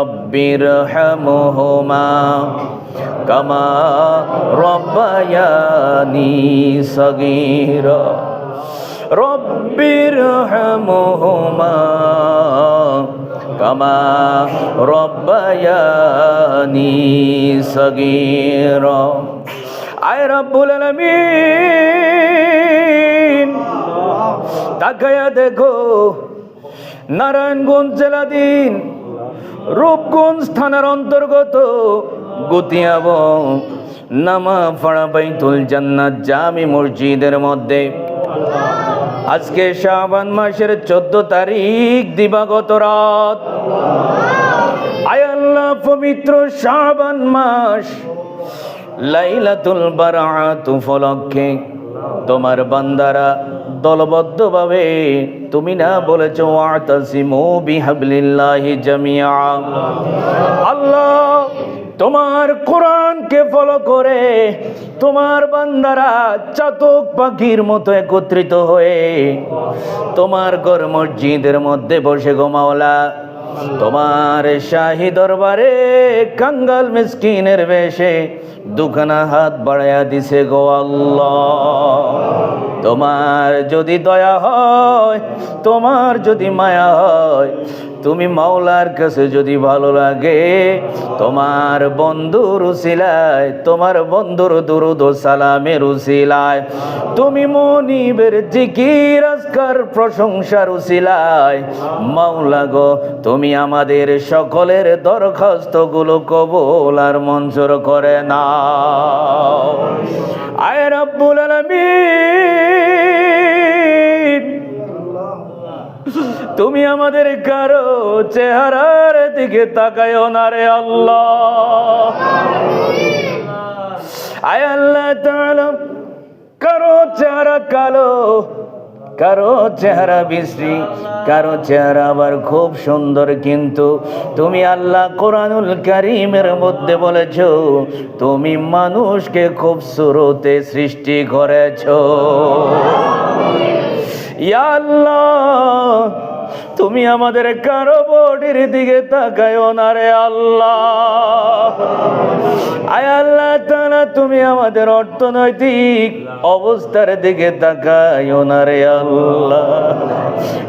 রব্বির হামহুমা কামা রব্বায়ানি সগীরা। রব্বির হামহুমা কামা রব্বায়ানি সগীরা। আয় রব্বুল তাকায়া দেখো, নারায়ণগঞ্জ জেলাধীন রূপগঞ্জ থানার অন্তর্গত গতিয়াব নামা ফাড়া বাইতুল জান্নাত জামি মসজিদের মধ্যে। আজকে শাবান মাসের চোদ্দ তারিখ, দিবাগত রাত। আয় আল্লাহ, পবিত্র শাবান মাস। লাইলাতুল বারাত উপলক্ষে তোমার বান্দারা দলবদ্ধভাবে, তুমি না বলেছ, ওয়াতাসিমু বিহাবলিল্লাহি জামিয়া আল্লাহ তোমার কোরআনকে ফলো করে, তোমার বান্দারা চাতক পাখির মতো একত্রিত হয়ে, তোমার ঘর মসজিদের মধ্যে বসে গোমাওলা তোমার শাহি দরবারে কাঙ্গাল মিসকিনের বেশে দুখানা হাত বাড়াইয়া দিছে গো আল্লাহ। তোমার যদি দয়া হয়, তোমার যদি মায়া হয় তুমি মাওলার কাছে যদি ভালো লাগে, তোমার বন্ধুর উসিলায়, তোমার বন্ধুর দুরুদ সালামের উসিলায়, তুমি মনিবের জিকির, আজকার প্রশংসার উসিলায়, মাওলা গো, তুমি আমাদের সকলের দরখাস্তগুলো কবুল আর মঞ্জুর করে নাও। আয় রাব্বুল আলামিন। তুমি আমাদের কারও চেহারার দিকে তাকায়ও না রে আল্লাহ। আয় আল্লাহ কারও চেহারা কালো, কারও চেহারা বিশ্রী, কারও চেহারা আবার খুব সুন্দর, কিন্তু তুমি আল্লাহ কোরআনুল কারিমের মধ্যে বলেছ, তুমি মানুষকে খুব সুরতে সৃষ্টি করেছ। আল্লাহ তুমি আমাদের কারও বডির দিকে তাকায়ও না রে আল্লাহ। আয় আল্লাহ তাআলা, তুমি আমাদের অর্থনৈতিক অবস্থার দিকে তাকায়ও না রে আল্লাহ।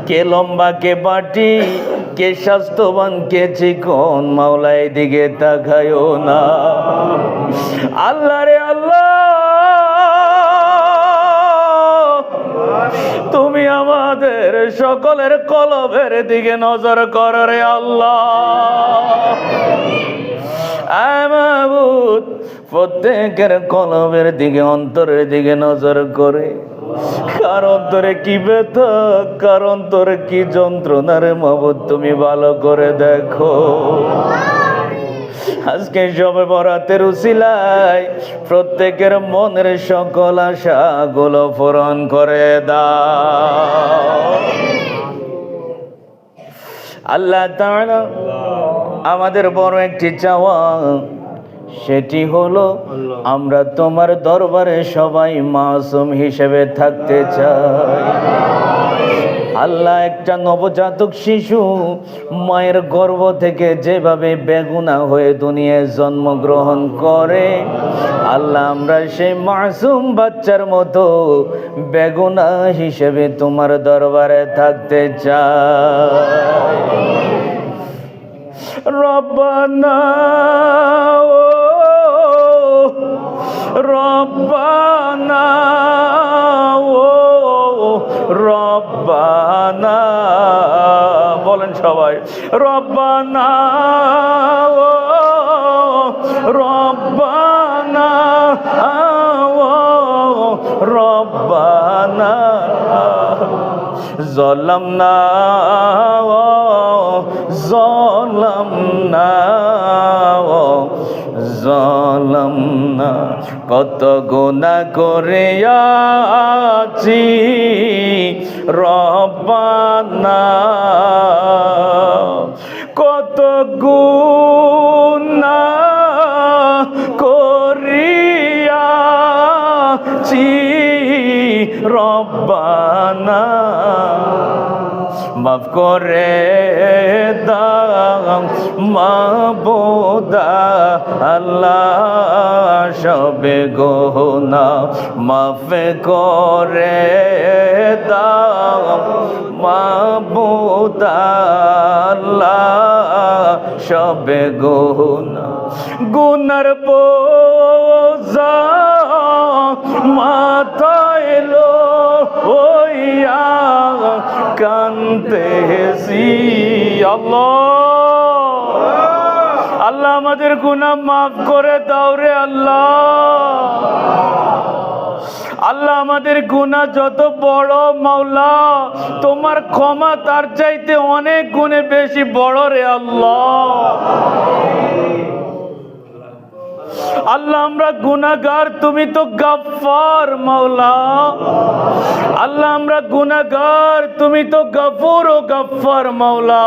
কে লম্বা, কে বাটি কে স্বাস্থ্যবান, কে চিকন মাওলাই দিকে তাকায়ও না। আল্লাহ রে আল্লাহ আমাদের সকলের কলবের দিকে নজর কর রে আল্লাহ। প্রত্যেকের কলবের দিকে, অন্তরের দিকে নজর করে। কার অন্তরে কি ব্যথা, কার অন্তরে কি যন্ত্রণার মাহবুদ তুমি ভালো করে দেখো। আজকে সবে বরাতের উসিলায় প্রত্যেকের মনের সকল আশাগুলো পূরণ করে দাও। আল্লাহ আমাদের বড় একটি চাওয়া, সেটি হলো আমরা তোমার দরবারে সবাই মাসুম হিসেবে থাকতে চাই। আল্লাহ একটা নবজাতক শিশু, মায়ের গর্ভ থেকে যেভাবে বেগুনা হয়ে দুনিয়ায় জন্মগ্রহণ করে, আল্লাহ আমরা সেই মাসুম বাচ্চার মতো বেগুনা হিসেবে তোমার দরবারে থাকতে চাই। রব্বানা রব্বানা, ও রব্বানা ও রব্বানা। জলম না, ও জলম না, ও জলম না। কত গোনা করে আছি, রব্বানা। গুণা করিয়াছি রব্বানা। মাফ করে দাও মাবুদা আল্লাহ সবে গোনা মাফ করে দাও মাবুদা সবে গোনা গুনার পোজা মাথায় এলো হইয়া কান্তেছি আল্লাহ। আমাদের গুনাহ মাফ করে দাও রে আল্লাহ। আল্লাহ আমাদের গুনা যত বড় মাওলা, তোমার ক্ষমা তার চাইতে অনেক গুণে বেশি বড় রে আল্লাহ। আল্লাহ, আমরা গুনাগার তুমি তো গাফার মাওলা। আল্লাহ, আমরা গুনাগার তুমি তো গফুর ও গাফার মাওলা।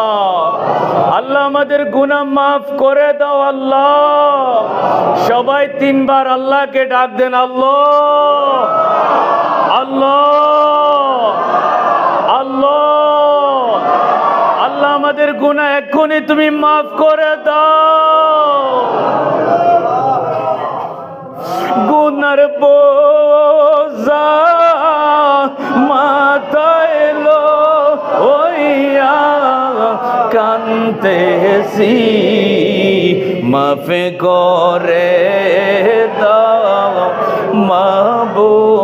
আল্লাহ, আমাদের গুনাহ মাফ করে দাও আল্লাহ। সবাই তিনবার আল্লাহকে ডাক দেন, আল্লাহ। আল্লাহ। আল্লাহ। আল্লাহ, আমাদের গুনাহ এক্ষুনি তুমি মাফ করে দাও। গুনার বোঝা মাথায় এলো হইয়া কান্তেছি। মাফে করে দাও মাবুদাল্লাহ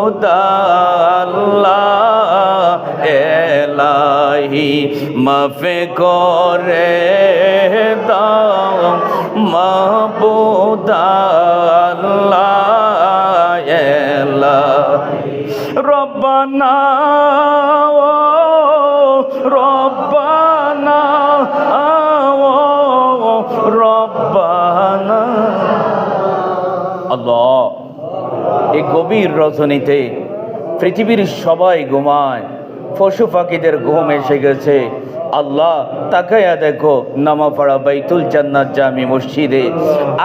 এলাহি। মাফে করে গভীর রজনীতে পৃথিবীর সবাই ঘুমায় পশু পাখিদের ঘুম এসে গেছে। আল্লাহ তাকাইয়া দেখো, নামাপাড়া বাইতুল জান্নাত জামি মসজিদে।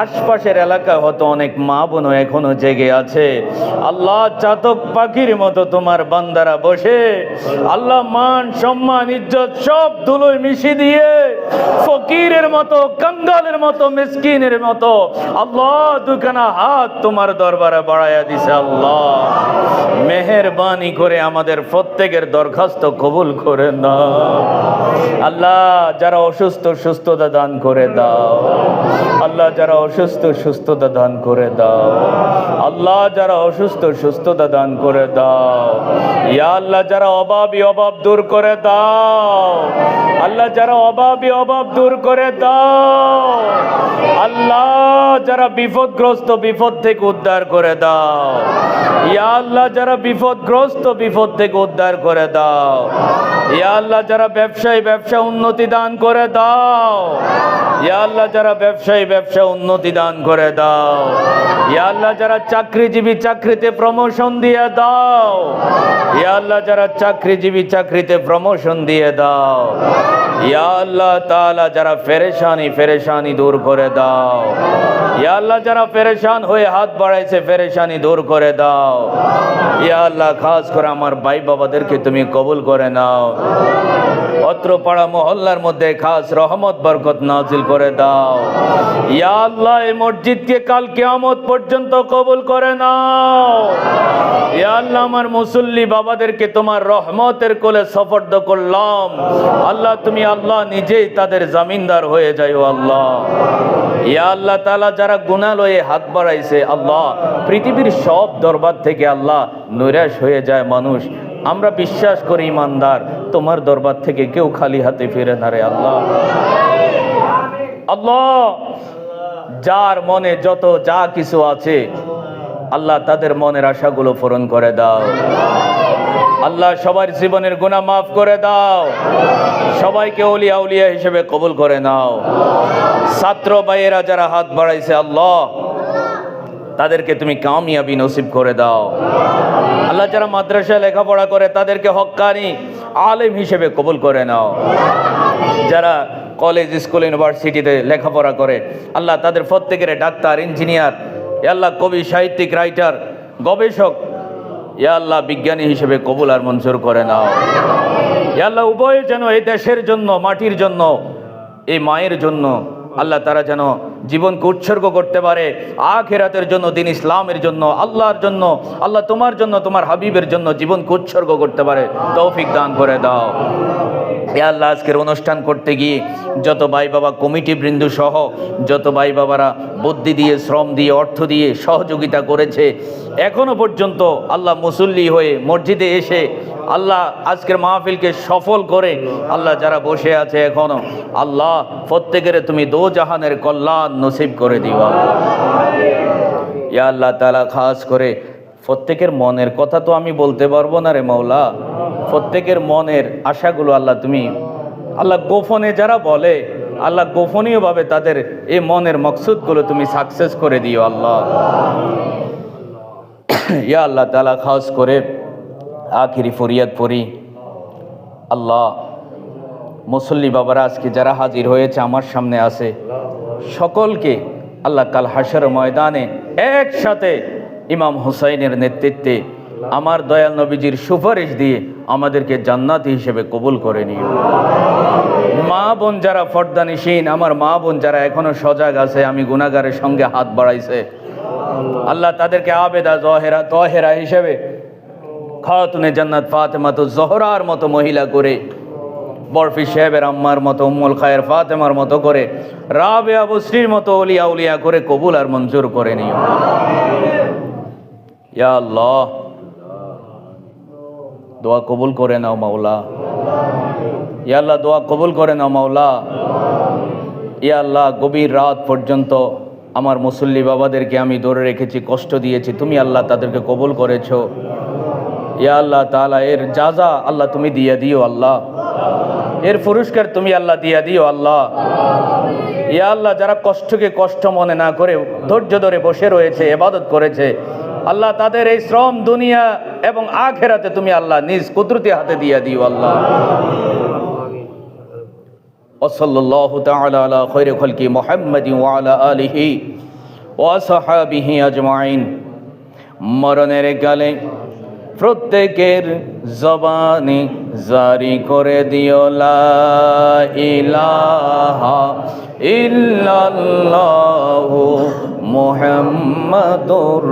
আশপাশের এলাকা হয়তো অনেক মা বোনও এখনও জেগে আছে। আল্লাহ চাতক পাখির মতো তোমার বান্দারা বসে। আল্লাহ মান, সম্মান, ইজ্জত সব ধুলোয় মিশি দিয়ে ফকিরের মতো, কঙ্গালের মতো, মিসকিনের মতো আল্লাহ দুখানা হাত তোমার দরবারে বাড়াইয়া দিছে আল্লাহ। মেহেরবানি করে আমাদের প্রত্যেকের দরখাস্ত কবুল করে না আল্লাহ, যারা অসুস্থ, সুস্থতা দান করে দাও। আল্লাহ, যারা অসুস্থ, সুস্থতা দান করে দাও। আল্লাহ, যারা অসুস্থ, সুস্থতা দান করে দাও। ইয়া আল্লাহ, যারা অভাবী অভাব দূর করে দাও। আল্লাহ, যারা অভাবী অভাব দূর করে দাও। আল্লাহ, যারা বিপদগ্রস্ত, বিপদ থেকে উদ্ধার করে দাও। আল্লাহ যারা বিপদগ্রস্ত, বিপদ থেকে উদ্ধার করে দাও। ইয়া আল্লাহ যারা ব্যবসায়ী, ব্যবসা উন্নতি দান করে দাও। ইয়া আল্লাহ যারা ব্যবসায়ী, ব্যবসা উন্নতি দান করে দাও। ইয়া আল্লাহ যারা চাকরিজীবী চাকরিতে প্রমোশন দিয়ে দাও। ইয়া আল্লাহ যারা চাকরিজীবী চাকরিতে প্রমোশন দিয়ে দাও। ইয়া আল্লাহ যারা ফেরেশানি ফেরেশানি দূর করে দাও। ইয়া আল্লাহ, যারা ফেরেশান হয়ে হাত বাড়াইছে ফেরেশানি দূর করে দাও। ইয়া আল্লাহ, খাস করে আমার ভাই বাবাদেরকে তুমি কবুল করে নাও। অত্র পাড়া মহল্লার মধ্যে খাস রহমত, বরকত নাজিল করে দাও। ইয়া আল্লাহ, এই মসজিদকে কাল কেয়ামত পর্যন্ত কবুল করে নাও। ইয়া আল্লাহ, আমার মুসল্লি বাবাদেরকে তোমার রহমতের কোলে সফর্দ করলাম। আল্লাহ, তুমি আল্লাহ নিজেই তাদের জামিনদার হয়ে যাও আল্লাহ। ইয়া আল্লাহ তাআলা যারা গুনালয়ে হাত বাড়াইছে, আল্লাহ, পৃথিবীর সব দরবার থেকে আল্লাহ নৈরাশ হয়ে যায় মানুষ। আমরা বিশ্বাস করি, ইমানদার, তোমার দরবার থেকে কেউ খালি হাতে ফিরে না রে আল্লাহ। আল্লাহ, যার মনে যত যা কিছু আছে, আল্লাহ তাদের মনের আশাগুলো পূরণ করে দাও। আল্লাহ সবার জীবনের গুনাহ মাফ করে দাও। সবাইকে অলিয়া উলিয়া হিসেবে কবুল করে নাও। ছাত্র ভাইয়েরা যারা হাত বাড়াইছে, আল্লাহ, তাদেরকে তুমি কামিয়াবি নসিব করে দাও। আল্লাহ যারা মাদ্রাসায় লেখাপড়া করে, তাদেরকে হক্কানি আলেম হিসেবে কবুল করে নাও। যারা কলেজ, স্কুল, ইউনিভার্সিটিতে লেখাপড়া করে, আল্লাহ তাদের প্রত্যেকের ডাক্তার, ইঞ্জিনিয়ার, এ আল্লাহ কবি, সাহিত্যিক, রাইটার, গবেষক ইয়া আল্লাহ বিজ্ঞানী হিসেবে কবুল আর মঞ্জুর করে নাও। আল্লাহ উভয় যেন এই দেশের জন্য, মাটির জন্য, এই মায়ের জন্য আল্লাহ তারা যেন জীবনকে উৎসর্গ করতে পারে, আখেরাতের জন্য, দিন ইসলামের জন্য, আল্লাহর জন্য, আল্লাহ তোমার জন্য, তোমার হাবিবের জন্য জীবনকে উৎসর্গ করতে পারে। তৌফিক দান করে দাও। আল্লাহ, আজকের অনুষ্ঠান করতে গিয়ে যত ভাই বাবা, কমিটি বৃন্দ সহ যত ভাই বাবারা বুদ্ধি দিয়ে, শ্রম দিয়ে, অর্থ দিয়ে সহযোগিতা করেছে, এখনও পর্যন্ত আল্লাহ মুসল্লি হয়ে মসজিদে এসে আল্লাহ আজকের মাহফিলকে সফল করে আল্লাহ যারা বসে আছে এখনও, আল্লাহ প্রত্যেকের তুমি দো জাহানের কল্যাণ নসিব করে দিও। ইয়া আল্লাহ তালা খাস করে প্রত্যেকের মনের কথা তো আমি বলতে পারব না রে মৌলা প্রত্যেকের মনের আশাগুলো আল্লাহ তুমি, আল্লাহ গোপনে যারা বলে, আল্লাহ গোপনীয়ভাবে তাদের এই মনের মকসুদগুলো তুমি সাকসেস করে দিও আল্লাহ। ইয়া আল্লাহ তালা খাস করে আখিরি ফরিয়াদ পড়ি। আল্লাহ, মুসল্লি বাবারা আজকে যারা হাজির হয়েছে আমার সামনে আছে, সকলকে আল্লাহ কাল হাসর ময়দানে একসাথে ইমাম হুসাইনের নেতৃত্বে আমার দয়াল নবীজির সুপারিশ দিয়ে আমাদেরকে জান্নাতি হিসেবে কবুল করে নিও। মা বোন যারা ফর্দানিসীন, আমার মা বোন যারা এখনও সজাগ আছে, আমি গুনাগারের সঙ্গে হাত বাড়াইছে। আল্লাহ তাদেরকে আবেদা, জহেরা, তহেরা হিসেবে খাতুনে জান্নাত তো জহরার মতো মহিলা করে, বরফি সাহেবের আম্মার মতো, উম্মুল খায়ের ফাতেমার মতো করে, রাবে আবশ্রীর মতো উলিয়া উলিয়া করে কবুল আর মঞ্জুর করে নিও। ইয়া আল্লাহ, দোয়া কবুল করে নাও মাওলা। ইয়া আল্লাহ, দোয়া কবুল করে নাও মাওলা। ইয়া আল্লাহ, গভীর রাত পর্যন্ত আমার মুসল্লি বাবাদেরকে আমি ধরে রেখেছি, কষ্ট দিয়েছি, তুমি আল্লাহ তাদেরকে কবুল করেছ। ইয়া আল্লাহ তাআলা এর যা যা আল্লাহ তুমি দিয়ে দিও আল্লাহ এর পুরস্কার তুমি আল্লাহ দিয়ে দিও আল্লাহ ইয়া আল্লাহ যারা কষ্টকে কষ্ট মনে না করে ধৈর্য ধরে বসে রয়েছে এবাদত করেছে আল্লাহ তাদের এই শ্রম দুনিয়া এবং আখেরাতে তুমি আল্লাহ নিজ কুদরতি হাতে দিয়ে দিও আল্লাহ وصلى الله تعالى على خير خلق محمد وعلى آله وصحابه أجمعين মরণের কালে প্রত্যেকের জবানে জারি করে দিও ইলাহা ইল্লাল্লাহু মুহাম্মাদুর